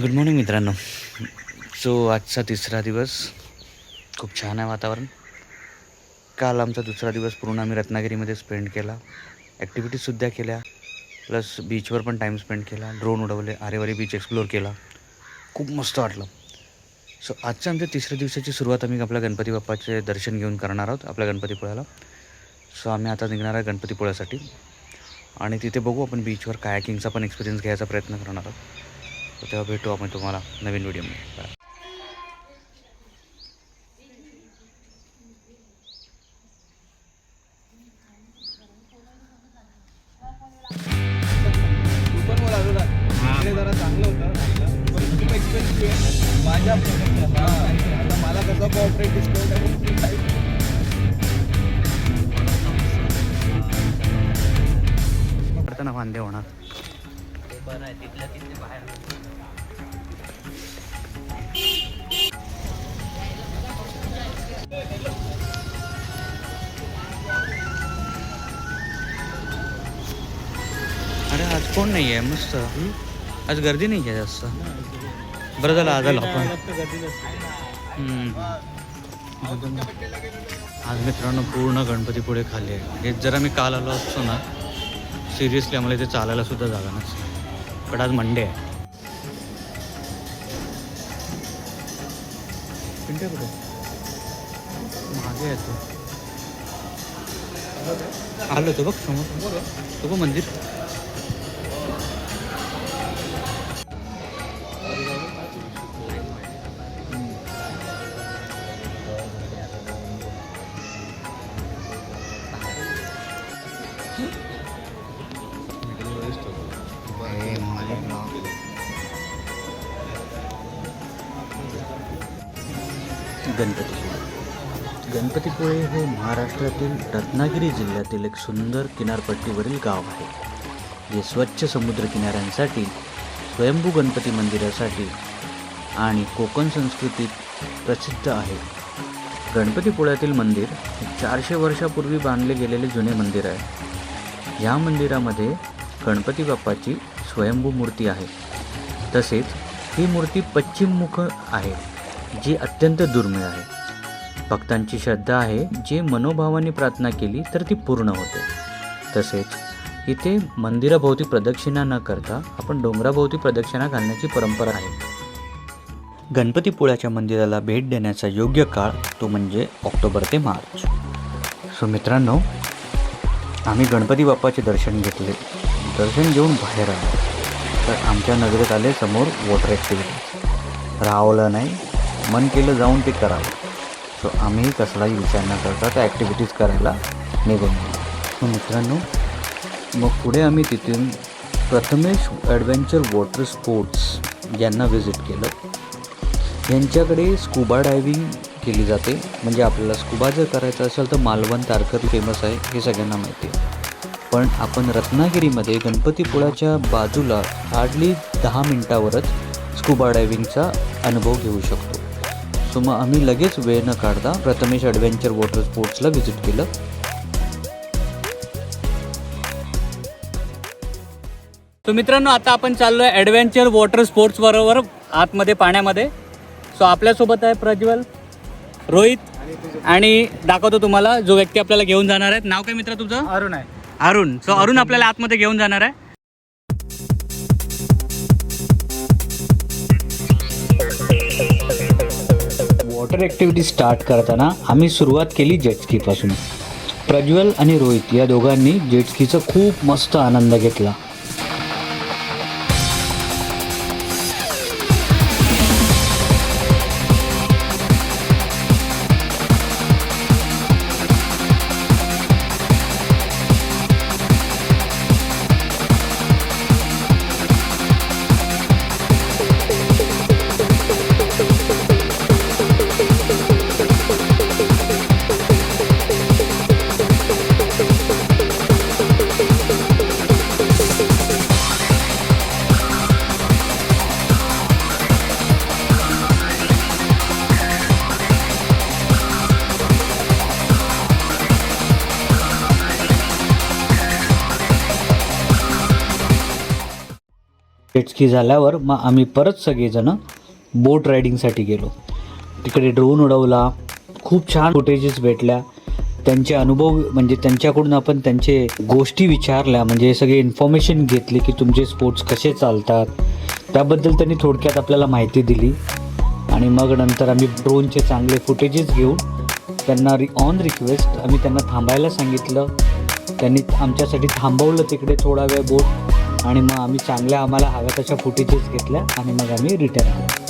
Good morning मित्रांनो. So आजचा तिसरा दिवस खूप छान आहे वातावरण. काल आमचा दुसरा दिवस पूर्ण आम्ही रत्नागिरीमध्ये स्पेंड केला. ॲक्टिव्हिटीजसुद्धा केल्या. प्लस बीचवर पण टाईम स्पेंड केला. ड्रोन उडवले. आरेवारी बीच एक्सप्लोअर केला. खूप मस्त वाटलं. सो आजच्या आमच्या तिसऱ्या दिवसाची सुरुवात आम्ही आपल्या गणपती बाप्पाचे दर्शन घेऊन करणार आहोत आपल्या गणपतीपुळ्याला सो आम्ही आता निघणार आहे गणपतीपुळ्यासाठी आणि तिथे बघू आपण बीचवर कायाकिंगचा पण एक्सपिरियन्स घ्यायचा प्रयत्न करणार आहोत. तर तेव्हा भेटू आपण तुम्हाला नवीन व्हिडिओमध्ये. बाय. जरा चांगलं होतं खूप एक्सपेन्सिव्ह माझ्या. आता मला कसं कॉपरेट डिस्काउंट आहे पडताना वांदे होणार अरे आज कोण नाही आहे मस्त। आज गर्दी नाही आहे जास्त बरं झालं आज आलो आपण. आज मित्रांनो पूर्ण गणपतीपुळे खाली आहे. हेच जर आम्ही काल आलो असतो ना सिरियसली आम्हाला इथे चालायला सुद्धा जागा नसते. पण आज मंडे आहे. मागे येतो आलो तो बघ समोर. तो बघ मंदिर? गणपतीपुळे हे महाराष्ट्रातील रत्नागिरी जिल्ह्यातील एक सुंदर किनारपट्टीवरील गाव आहे. जे स्वच्छ समुद्र किनाऱ्यांसाठी स्वयंभू गणपती मंदिरासाठी आणि कोकण संस्कृतीत प्रसिद्ध आहे. गणपतीपुळ्यातील मंदिर चारशे वर्षापूर्वी बांधले गेलेले जुने मंदिर आहे. या मंदिरामध्ये गणपती बाप्पाची स्वयंभू मूर्ती आहे. तसेच ही मूर्ती पश्चिममुख आहे जी अत्यंत दुर्मिळ आहे. भक्तांची श्रद्धा आहे. जे मनोभावाने प्रार्थना केली तर ती पूर्ण होते. तसेच इथे मंदिराभोवती प्रदक्षिणा न करता आपण डोंगराभोवती प्रदक्षिणा घालण्याची परंपरा आहे. गणपतीपुळ्याच्या मंदिराला भेट देण्याचा योग्य काळ तो म्हणजे ऑक्टोबर ते मार्च. सो मित्रांनो आम्ही गणपती बाप्पाचे दर्शन घेतले. दर्शन घेऊन बाहेर आलो. तर आमच्या नजरेत आले समोर वॉटर ॲक्टिव्हिटी राहावलं नाही. मन केलं जाऊन ते करावं. सो आम्ही कसलाही विचार न करता. त्या ॲक्टिव्हिटीज करायला निघून गेलो. हो मित्रांनो मग पुढे आम्ही तिथून प्रथमेश ॲडव्हेंचर वॉटर स्पोर्ट्स यांना व्हिजिट केलं. यांच्याकडे स्कुबा डायविंग केली जाते. म्हणजे आपल्याला स्कुबा जर करायचं असेल तर मालवण तारकर फेमस आहे हे सगळ्यांना माहिती आहे. पण आपण रत्नागिरीमध्ये गणपतीपुळाच्या बाजूला हार्डली दहा मिनटावरच स्कुबा डायव्हिंगचा अनुभव घेऊ शकतो. सो मग आम्ही लगेच वेळ न काढता प्रथमेश ॲडव्हेंचर वॉटर स्पोर्ट्सला व्हिजिट केलं. तो मित्रांनो आता आपण चाललोय ॲडव्हेंचर वॉटर स्पोर्ट्स बरोबर आतमध्ये पाण्यामध्ये. सो आपल्यासोबत आहे प्रज्वल रोहित आणि दाखवतो तुम्हाला जो व्यक्ती आपल्याला घेऊन जाणार आहे नाव काय मित्र तुझं अरुण आहे. अरुण. सो अरुण आपल्याला आतमध्ये घेऊन जाणार आहे. वॉटर ॲक्टिव्हिटी स्टार्ट करताना आम्ही सुरुवात केली जेटस्कीपासून प्रज्वल आणि रोहित या दोघांनी जेटस्कीचा खूप मस्त आनंद घेतला. जेटस्की झाल्यावर मग आम्ही परत सगळेजणं बोट रायडिंगसाठी गेलो. तिकडे ड्रोन उडवला. खूप छान फुटेजेस भेटल्या. त्यांचे अनुभव म्हणजे त्यांच्याकडून आपण त्यांचे गोष्टी विचारल्या. म्हणजे सगळे इन्फॉर्मेशन घेतली की तुमचे स्पोर्ट्स कसे चालतात. त्याबद्दल त्यांनी थोडक्यात आपल्याला माहिती दिली. आणि मग नंतर आम्ही ड्रोनचे चांगले फुटेजेस घेऊन त्यांना रि ऑन रिक्वेस्ट आम्ही त्यांना थांबायला सांगितलं. त्यांनी आमच्यासाठी थांबवलं तिकडे थोडा वेळ बोट आणि मग आम्ही चांगल्या आम्हाला हव्या तशा फुटेजेस घेतल्या आणि मग आम्ही रिटर्न आलो.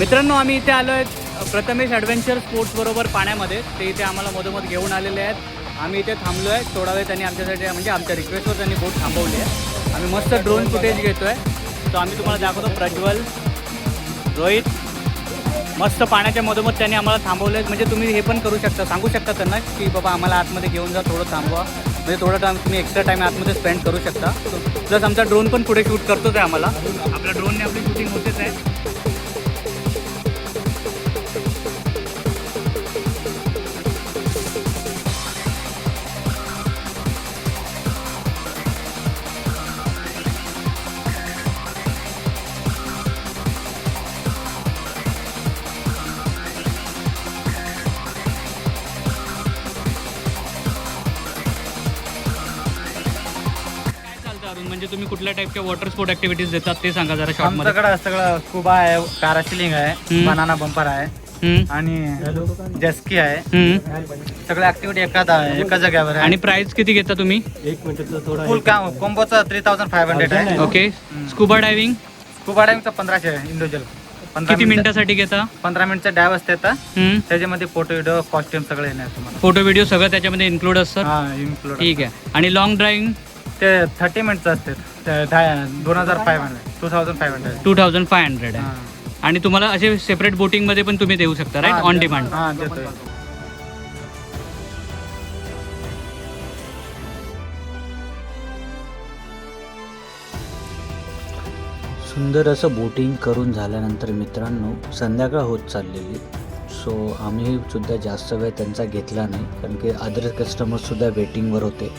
मित्रांनो आम्ही इथे आलो आहे प्रथमेश ॲडव्हेंचर स्पोर्ट्स बरोबर पाण्यामध्ये. ते इथे आम्हाला मधोमध घेऊन आलेले आहेत. आम्ही इथे थांबलो आहे थोडा वेळ त्यांनी आमच्यासाठी म्हणजे आमच्या रिक्वेस्टवर त्यांनी बोट थांबवली आहे. आम्ही मस्त ड्रोन फुटेज घेतो आहे तो आम्ही तुम्हाला दाखवतो प्रज्वल रोहित. मस्त पाण्याच्या मधोमध त्यांनी आम्हाला थांबवलं आहे म्हणजे तुम्ही हे पण करू शकता. सांगू शकता त्यांना की बाबा आम्हाला आतमध्ये घेऊन जा थोडं थांबवा. म्हणजे थोडा टाइम तुम्ही एक्स्ट्रा टाईम आतमध्ये स्पेंड करू शकता. प्लस आमचा ड्रोन पण पुढे शूट करतोच आहे आम्हाला. आपल्या ड्रोनने आपली शूटिंग होतेच आहे. कुठल्या टाईपच्या वॉटर स्पोर्ट ऍक्टिव्हिटीज देतात ते सांगा जरा शॉर्टमध्ये. आमच्याकडे सगळं स्कुबा आहे पॅरासिलिंग आहे हम्म. बनाना बंपर आहे हम्म, आणि जेस्की आहे. हम्म. सगळ्या ऍक्टिव्हिटी एका एका जागेवर आहे. आणि प्राइस किती घेता तुम्ही? फुल काम कॉम्बोचा थ्री थाउजंड फाईव्ह हंड्रेड आहे. ओके स्कुबा डायव्हिंग स्कुबा डायविंगचा पंधराशे आहे इंडिव्हिज्युअल किती मिनिटं- मिनिटासाठी घेता? पंधरा मिनिटचं डायव असते आता हम्म. त्याच्यामध्ये फोटो व्हिडिओ कॉस्ट्युम सगळं येणार तुम्हाला. फोटो व्हिडिओ सगळं त्याच्यामध्ये इन्क्लूड असतात हा इन्क्लूड ठीक आहे. आणि लॉंग ड्राईव्हिंग ते थर्टी मिनिटचं असते दोन हजार five hundred two thousand five hundred two thousand five hundred आहे. आणि तुम्हाला असे सेपरेट बोटिंगमध्ये पण तुम्ही देऊ शकता राईट ऑन डिमांड हा देतोय. सुंदर असं बोटिंग करून झाल्यानंतर मित्रांनो संध्याकाळ होत चाललेली. सो आम्ही सुद्धा जास्त वेळ त्यांचा घेतला नाही कारण की अदर कस्टमर्ससुद्धा वेटिंगवर होते.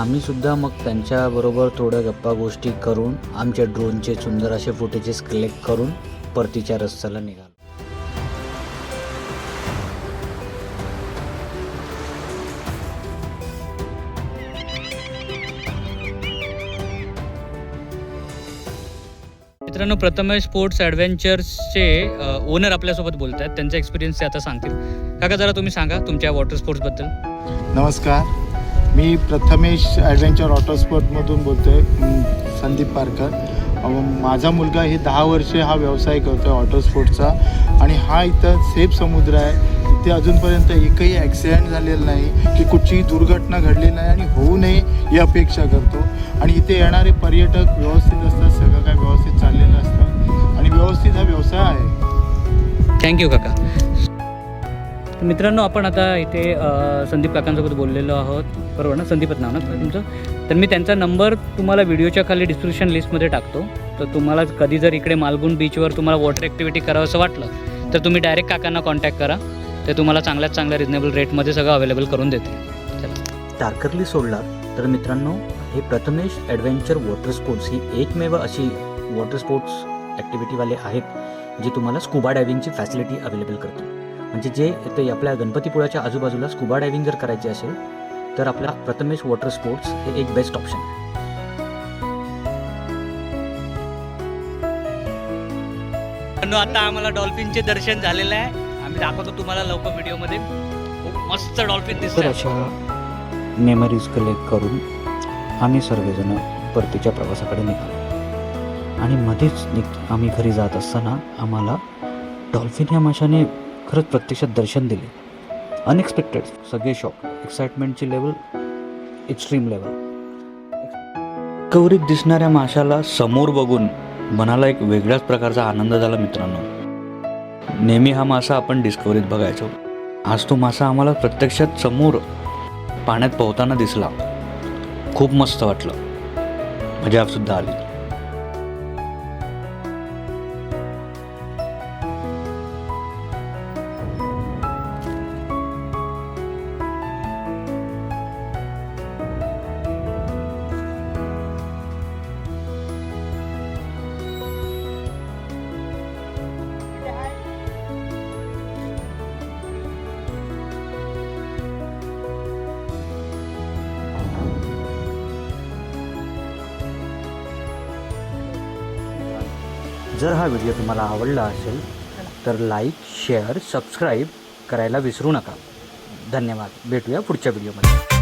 आम्ही सुद्धा मग त्यांच्याबरोबर थोड्या गप्पा गोष्टी करून आमच्या ड्रोनचे सुंदर असे फुटेजेस कलेक्ट करून परतीच्या रस्त्याला निघालो. मित्रांनो प्रथमेश स्पोर्ट्स ॲडव्हेंचर्सचे ओनर आपल्यासोबत बोलत आहेत त्यांचा एक्सपिरियन्स ते आता सांगतील. काका जरा तुम्ही सांगा तुमच्या वॉटर स्पोर्ट्सबद्दल नमस्कार. मी प्रथमेश ॲडव्हेंचर ऑटोस्पोर्टमधून बोलतो आहे संदीप पारकर. माझा मुलगा हे दहा वर्षे हा व्यवसाय करतो आहे ऑटोस्पोर्टचा आणि हा इथं सेफ समुद्र आहे. इथे अजूनपर्यंत एकही ॲक्सिडेंट झालेला नाही की कुठचीही दुर्घटना घडली नाही आणि होऊ नये ही अपेक्षा करतो. आणि इथे येणारे पर्यटक व्यवस्थित असतात सगळं काय व्यवस्थित चाललेलं असतं. आणि व्यवस्थित हा व्यवसाय आहे. थँक्यू काका. मित्रांनो आपण आता इथे संदीप काकांसोबत बोललेलो आहोत. बरोबर ना? संदीपच नाव ना तुमचं? तर मी त्यांचा नंबर तुम्हाला व्हिडिओच्या खाली डिस्क्रिप्शन लिस्टमध्ये टाकतो. तर तुम्हाला कधी जर इकडे मालगुण बीचवर तुम्हाला वॉटर ॲक्टिव्हिटी करावं असं वाटलं तर तुम्ही डायरेक्ट काकांना कॉन्टॅक्ट करा. ते तुम्हाला चांगल्यात चांगल्या रिजनेबल रेटमध्ये सगळं अवेलेबल करून चला. तारकर्ली सोडला तर मित्रांनो हे प्रथमेश ॲडव्हेंचर वॉटर स्पोर्ट्स ही एकमेव अशी वॉटर स्पोर्ट्स ॲक्टिव्हिटीवाले आहेत जे तुम्हाला स्कुबा डायव्हिंगची फॅसिलिटी अवेलेबल करतील. म्हणजे जे ते आपल्या गणपतीपुळाच्या आजूबाजूला स्कुबा डायव्हिंग जर करायची असेल तर आपला प्रथमेश वॉटर स्पोर्ट्स हे एक बेस्ट ऑप्शन आहे. आता आम्हाला डॉल्फिनचे दर्शन झालेलं आहे. आम्ही दाखवतो तुम्हाला लवकर व्हिडिओमध्ये. खूप मस्त डॉल्फिन तर दिसतात अशा मेमरीज कलेक्ट करून आम्ही सर्वजण परतीच्या प्रवासाकडे निघालो. आणि मध्येच निघ आम्ही घरी जात असताना आम्हाला डॉल्फिन या माशाने खरंच प्रत्यक्षात दर्शन दिले. अनएक्सपेक्टेड सगळे शॉक एक्साइटमेंटची लेवल एक्स्ट्रीम लेवल कवरीत दिसणाऱ्या माशाला समोर बघून मनाला एक वेगळ्याच प्रकारचा आनंद झाला मित्रांनो. नेहमी हा मासा आपण डिस्कवरीत बघायचो. आज तो मासा आम्हाला प्रत्यक्षात समोर पाण्यात पोहताना दिसला. खूप मस्त वाटलं. मजा सुद्धा आली. जर हा व्हिडिओ तुम्हाला आवडला असेल तर लाईक शेअर सबस्क्राईब करायला विसरू नका. धन्यवाद. भेटूया पुढच्या व्हिडिओमध्ये.